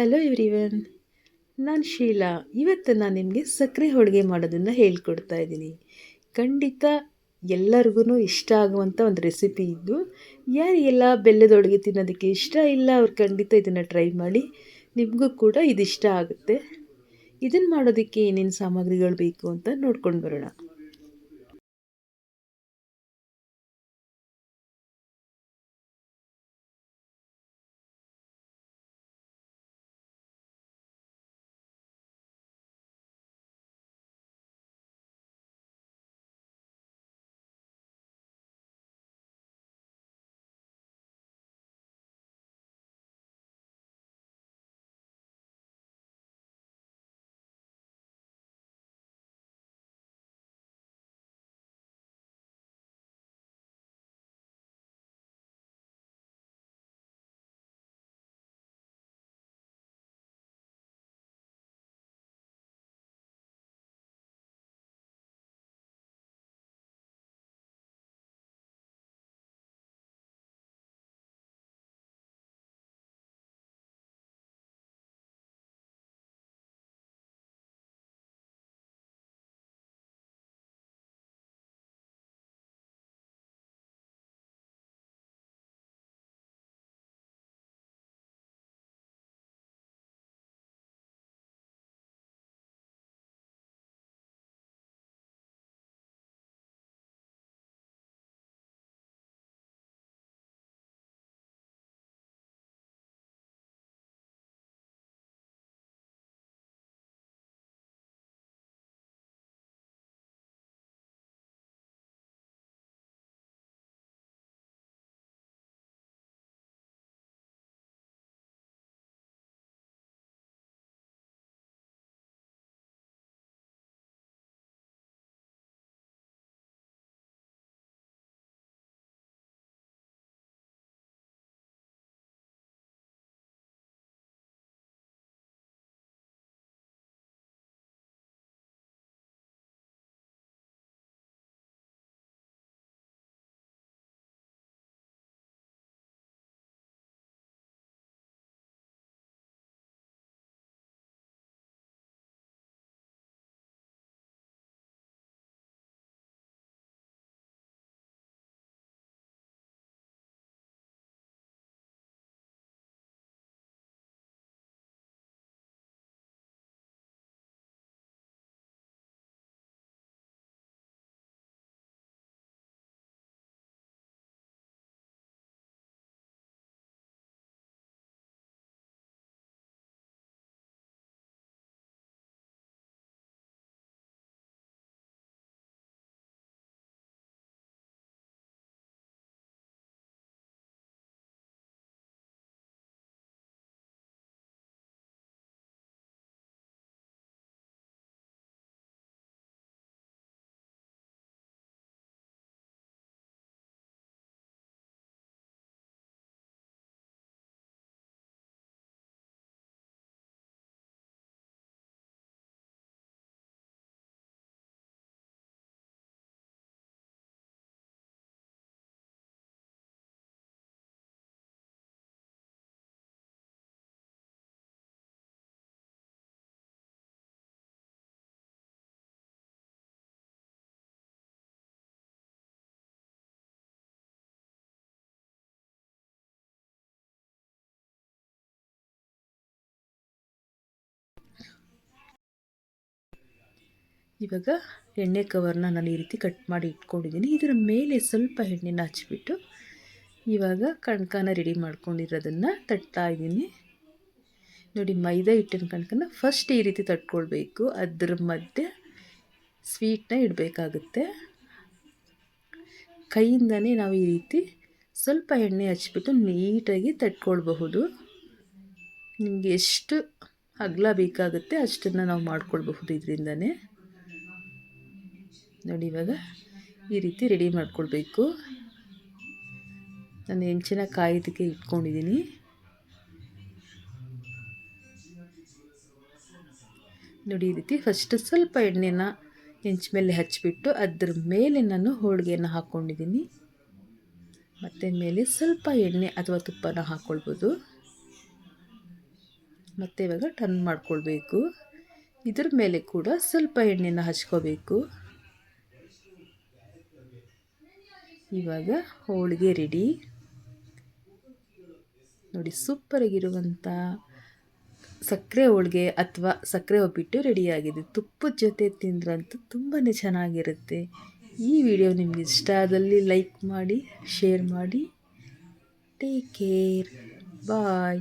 Hello everyone ನಾನು ಶೀಲಾ. ಇವತ್ತು ನಾನು ನಿಮಗೆ ಸಕ್ಕರೆ ಹೋಳಿಗೆ ಮಾಡೋದನ್ನು ಹೇಳ್ಕೊಡ್ತಾ ಇದ್ದೀನಿ. ಖಂಡಿತ ಎಲ್ಲರಿಗೂ ಇಷ್ಟ ಆಗುವಂಥ ಒಂದು ರೆಸಿಪಿ ಇದ್ದು ಯಾರಿಗೆಲ್ಲ ಬೆಲ್ಲದ ಹೋಳಿಗೆ ತಿನ್ನೋದಕ್ಕೆ ಇಷ್ಟ ಇಲ್ಲ, ಅವ್ರು ಖಂಡಿತ ಇದನ್ನು ಟ್ರೈ ಮಾಡಿ, ನಿಮಗೂ ಕೂಡ ಇದು ಇಷ್ಟ ಆಗುತ್ತೆ. ಇದನ್ನು ಮಾಡೋದಕ್ಕೆ ಏನೇನು ಸಾಮಗ್ರಿಗಳು ಬೇಕು ಅಂತ ನೋಡ್ಕೊಂಡು ಬರೋಣ. ಇವಾಗ ಎಣ್ಣೆ ಕವರ್ನ ನಾನು ಈ ರೀತಿ ಕಟ್ ಮಾಡಿ ಇಟ್ಕೊಂಡಿದ್ದೀನಿ. ಇದರ ಮೇಲೆ ಸ್ವಲ್ಪ ಎಣ್ಣೆನ ಹಚ್ಬಿಟ್ಟು ಇವಾಗ ಕಣ್ಕನ ರೆಡಿ ಮಾಡ್ಕೊಂಡಿರೋದನ್ನು ತಟ್ತಾ ಇದ್ದೀನಿ. ನೋಡಿ, ಮೈದಾ ಹಿಟ್ಟಿನ ಕಣ್ಕನ ಫಸ್ಟ್ ಈ ರೀತಿ ತಟ್ಕೊಳ್ಬೇಕು. ಅದ್ರ ಮಧ್ಯೆ ಸ್ವೀಟ್ನ ಇಡಬೇಕಾಗುತ್ತೆ. ಕೈಯಿಂದನೇ ನಾವು ಈ ರೀತಿ ಸ್ವಲ್ಪ ಎಣ್ಣೆ ಹಚ್ಬಿಟ್ಟು ನೀಟಾಗಿ ತಟ್ಕೊಳ್ಬಹುದು. ನಿಮಗೆ ಎಷ್ಟು ಅಗಲ ಬೇಕಾಗುತ್ತೆ ಅಷ್ಟನ್ನು ನಾವು ಮಾಡ್ಕೊಳ್ಬಹುದು ಇದರಿಂದನೇ. ನೋಡಿ ಇವಾಗ ಈ ರೀತಿ ರೆಡಿ ಮಾಡ್ಕೊಳ್ಬೇಕು. ನಾನು ಹೆಂಚಿನ ಕಾಯೋದಕ್ಕೆ ಇಟ್ಕೊಂಡಿದ್ದೀನಿ. ನೋಡಿ ಈ ರೀತಿ ಫಸ್ಟ್ ಸ್ವಲ್ಪ ಎಣ್ಣೆನ ಹೆಂಚ ಮೇಲೆ ಹಚ್ಚಿಬಿಟ್ಟು ಅದ್ರ ಮೇಲೆ ನಾನು ಹೋಳಿಗೆಯನ್ನು ಹಾಕ್ಕೊಂಡಿದ್ದೀನಿ ಮತ್ತು ಮೇಲೆ ಸ್ವಲ್ಪ ಎಣ್ಣೆ ಅಥವಾ ತುಪ್ಪನ ಹಾಕ್ಕೊಳ್ಬೋದು ಮತ್ತು ಇವಾಗ ಟರ್ನ್ ಮಾಡ್ಕೊಳ್ಬೇಕು. ಇದ್ರ ಮೇಲೆ ಕೂಡ ಸ್ವಲ್ಪ ಎಣ್ಣೆನ ಹಚ್ಕೋಬೇಕು. ಇವಾಗ ಹೋಳಿಗೆ ರೆಡಿ ನೋಡಿ ಸೂಪರಾಗಿರುವಂಥ ಸಕ್ಕರೆ ಹೋಳಿಗೆ ಅಥವಾ ಸಕ್ಕರೆ ಒಬ್ಬಿಟ್ಟು ರೆಡಿಯಾಗಿದೆ ತುಪ್ಪದ ಜೊತೆ ತಿಂದ್ರಂತೂ ತುಂಬಾ ಚೆನ್ನಾಗಿರುತ್ತೆ. ಈ ವಿಡಿಯೋ ನಿಮ್ಗೆ ಇಷ್ಟ ಆದಲ್ಲಿ ಲೈಕ್ ಮಾಡಿ ಶೇರ್ ಮಾಡಿ. Take care bye